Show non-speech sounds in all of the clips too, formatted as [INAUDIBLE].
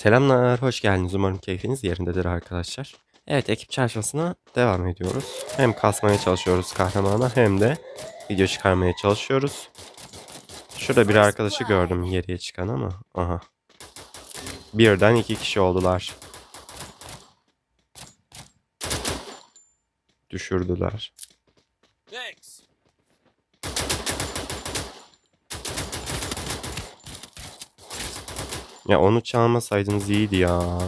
Selamlar, hoş geldiniz. Umarım keyfiniz yerindedir arkadaşlar. Evet, ekip çalışmasına devam ediyoruz. Hem kasmaya çalışıyoruz kahramana hem de video çıkarmaya çalışıyoruz. Şurada bir arkadaşı gördüm geriye çıkan ama. Aha. Birden iki kişi oldular. Düşürdüler. Ya onu çalmasaydınız iyiydi ya.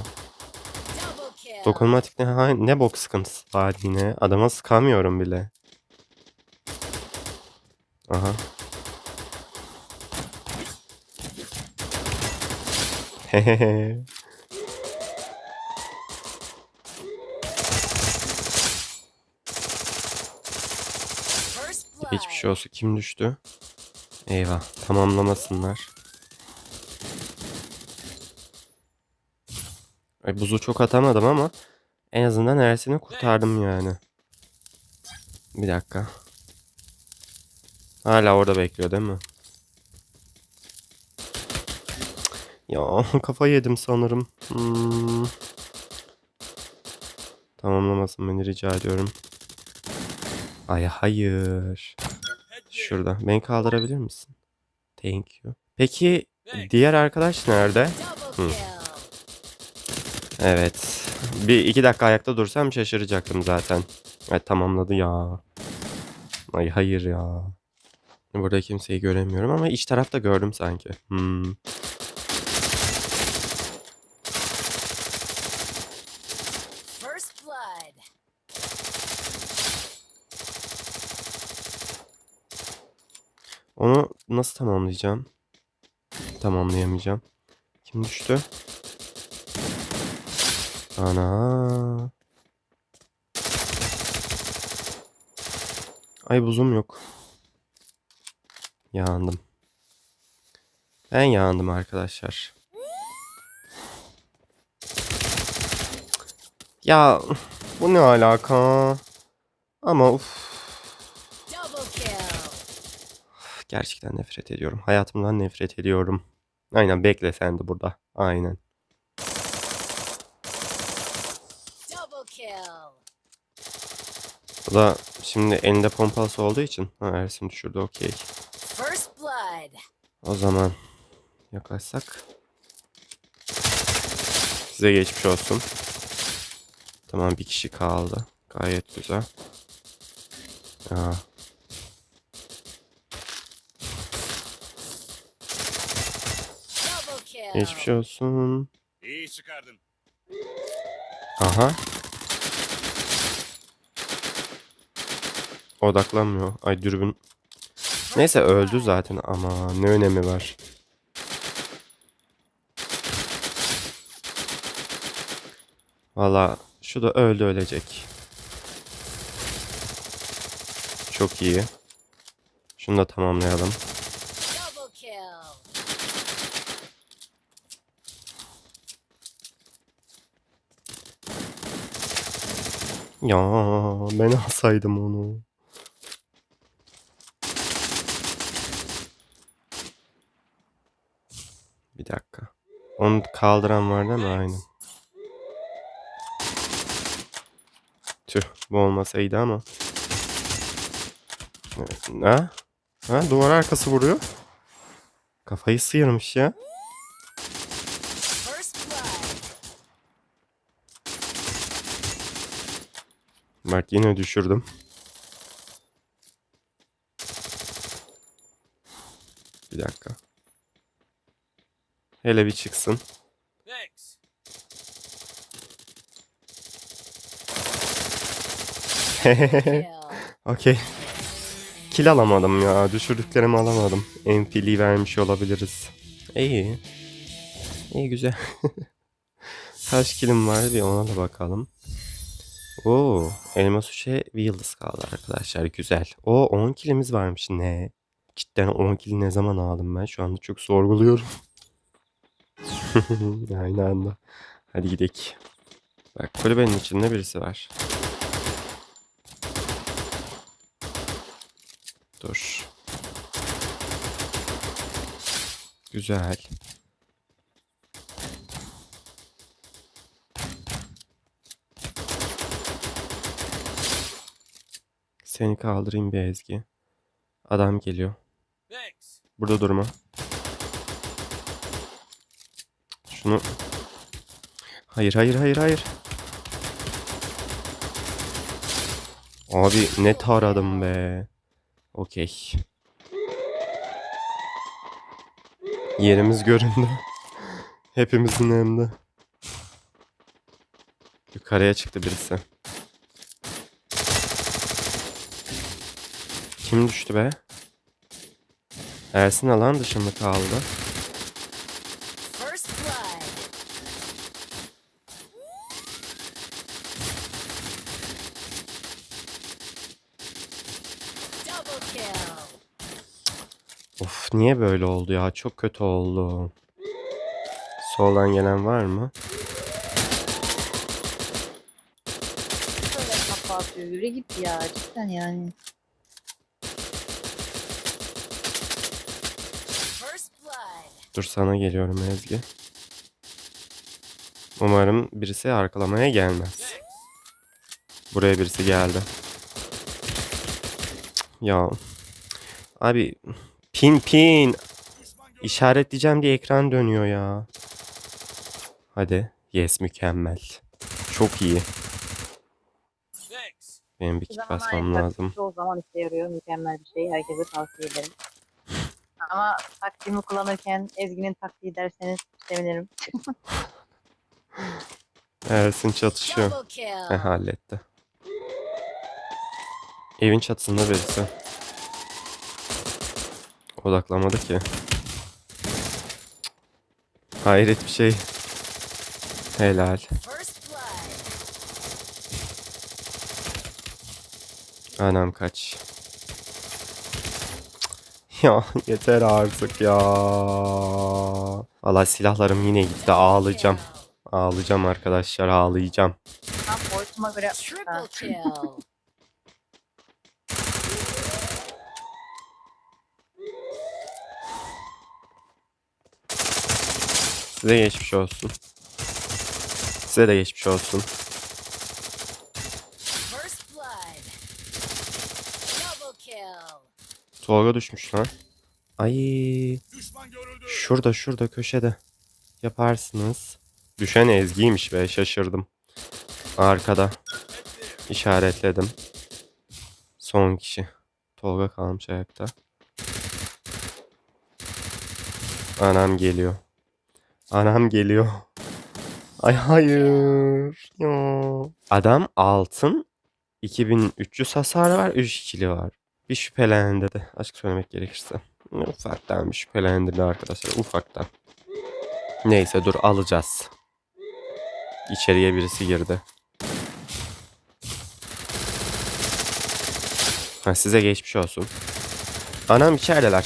Dokunmatik ne, ne bok sıkıntısı var yine. Adama sıkamıyorum bile. Aha. Hehehe. [LAUGHS] Hiçbir şey olsa kim düştü? Eyvah. Tamamlamasınlar. Ay, buzu çok atamadım ama en azından Ersin'i kurtardım yani. Bir dakika. Hala orada bekliyor değil mi? Ya [LAUGHS] kafayı yedim sanırım. Hmm. Tamamlamasın beni rica ediyorum. Ay hayır. Şurada. Beni kaldırabilir misin? Thank you. Peki diğer arkadaş nerede? Kill. Evet. Bir iki dakika ayakta dursam şaşıracaktım zaten. Ay tamamladı ya. Ay hayır ya. Burada kimseyi göremiyorum ama iç tarafta gördüm sanki. Hmm. Onu nasıl tamamlayacağım? Tamamlayamayacağım. Kim düştü? Ana. Ay buzum yok. Yandım. Ben yandım arkadaşlar. Ya bu ne alaka? Ama uf. Gerçekten nefret ediyorum. Hayatımdan nefret ediyorum. Aynen bekle sen de burada. Aynen. Double kill. Bu da şimdi elinde pompası olduğu için. Ha Ersin düşürdü okey. First blood. O zaman yaklaşsak. Size geçmiş olsun. Tamam bir kişi kaldı. Gayet güzel. Kill. Geçmiş olsun. İyi çıkardın. Aha. Odaklanmıyor. Ay dürbün. Neyse öldü zaten ama ne önemi var. Valla şu da öldü ölecek. Çok iyi. Şunu da tamamlayalım. Ya ben alsaydım onu. Bir dakika. Onu kaldıran var değil mi? Aynen. Tüh bu olmasaydı ama. Evet, Ha? Ha duvar arkası vuruyor. Kafayı sıyırmış ya. Mert yine düşürdüm. Bir dakika. Hele bir çıksın. [LAUGHS] Okey. Kill alamadım ya. Düşürdüklerimi alamadım. NP'liği vermiş olabiliriz. İyi. İyi güzel. [LAUGHS] Kaç killim var bir ona da bakalım. Oo, elma suşe bir yıldız kaldı arkadaşlar. Güzel. O 10 kilimiz varmış. Ne? Cidden 10 kili ne zaman aldım ben? Şu anda çok sorguluyorum. [LAUGHS] Aynı anda. Hadi gidelim. Bak kulübenin içinde birisi var. Dur. Güzel. Seni kaldırayım bir Ezgi. Adam geliyor. Burada durma. Şunu... Hayır hayır hayır hayır. Abi ne taradım be. Okey. Yerimiz göründü. [LAUGHS] Hepimizin hem. Yukarıya çıktı birisi. Kim düştü be? Ersin alan dışında kaldı. Of niye böyle oldu ya? Çok kötü oldu. Soldan gelen var mı? Böyle kafa atıyor. Yürü git ya cidden yani. Dur sana geliyorum Ezgi. Umarım birisi arkalamaya gelmez. Buraya birisi geldi. Ya. Abi pin pin işaretleyeceğim diye ekran dönüyor ya. Hadi. Yes mükemmel. Çok iyi. Benim bir kit basmam lazım. Çoğu zaman işe yarıyor. Mükemmel bir şey. Herkese tavsiye ederim. Ama taktiğimi kullanırken Ezgi'nin taktiği derseniz sevinirim. [LAUGHS] Ersin çatışıyor. He halletti. Evin çatısında birisi. Odaklamadı ki. Hayret bir şey. Helal. Anam kaç. Ya yeter artık ya. Valla silahlarım yine gitti. Ağlayacağım. Ağlayacağım arkadaşlar ağlayacağım. Tam boyutuma göre Ha, Triple kill. Size geçmiş olsun. Size de geçmiş olsun. Tolga düşmüş lan. Ay Düşman görüldü. şurada şurada köşede. Yaparsınız. Düşen Ezgi'ymiş be şaşırdım. Arkada. işaretledim. Son kişi. Tolga kalmış ayakta. Anam geliyor. Anam geliyor. [LAUGHS] Ay hayır. Ya. Adam altın 2300 hasar var. 3 ikili var. Bir şüphelendirdi. Açık söylemek gerekirse. Ufaktan bir şüphelendirdi arkadaşlar. Ufaktan. Neyse dur alacağız. İçeriye birisi girdi. Ha, size geçmiş olsun. Anam içerideler.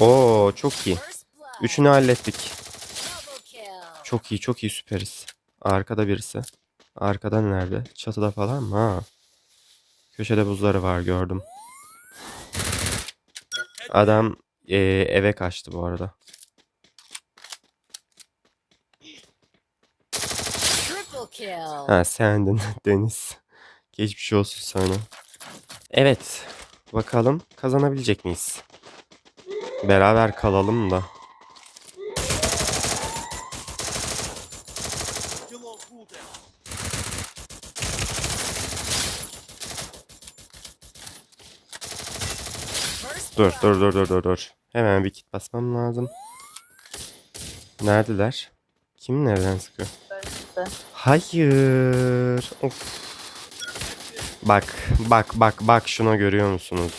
Oo çok iyi. Üçünü hallettik. Çok iyi çok iyi süperiz. Arkada birisi. Arkadan nerede? Çatıda falan mı? Ha. Köşede buzları var gördüm. Adam eee, eve kaçtı bu arada. Ha sendin [LAUGHS] Deniz. Geçmiş olsun sana. Evet. Bakalım kazanabilecek miyiz? Beraber kalalım da. Dur dur dur dur dur dur. Hemen bir kit basmam lazım. Neredeler? Kim nereden sıkıyor? Hayır. Of. Bak bak bak bak şuna görüyor musunuz?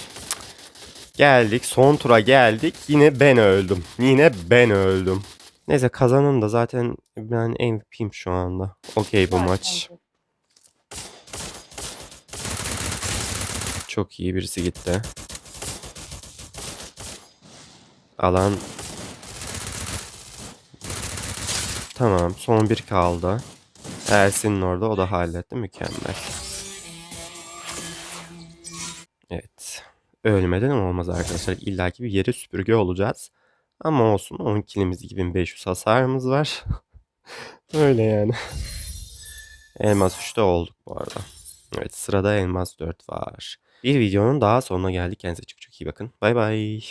Geldik son tura geldik. Yine ben öldüm. Yine ben öldüm. Neyse kazanın da zaten ben MVP'yim şu anda. Okey bu maç. Çok iyi birisi gitti. Alan. Tamam son bir kaldı. Ersin'in orada o da halletti mükemmel. Evet. Ölmeden olmaz arkadaşlar. İlla ki bir yeri süpürge olacağız. Ama olsun 10 kilimiz 2500 hasarımız var. [LAUGHS] Öyle yani. Elmas 3'te olduk bu arada. Evet sırada Elmas 4 var. Bir videonun daha sonuna geldik. Kendinize çok çok iyi bakın. Bay bay.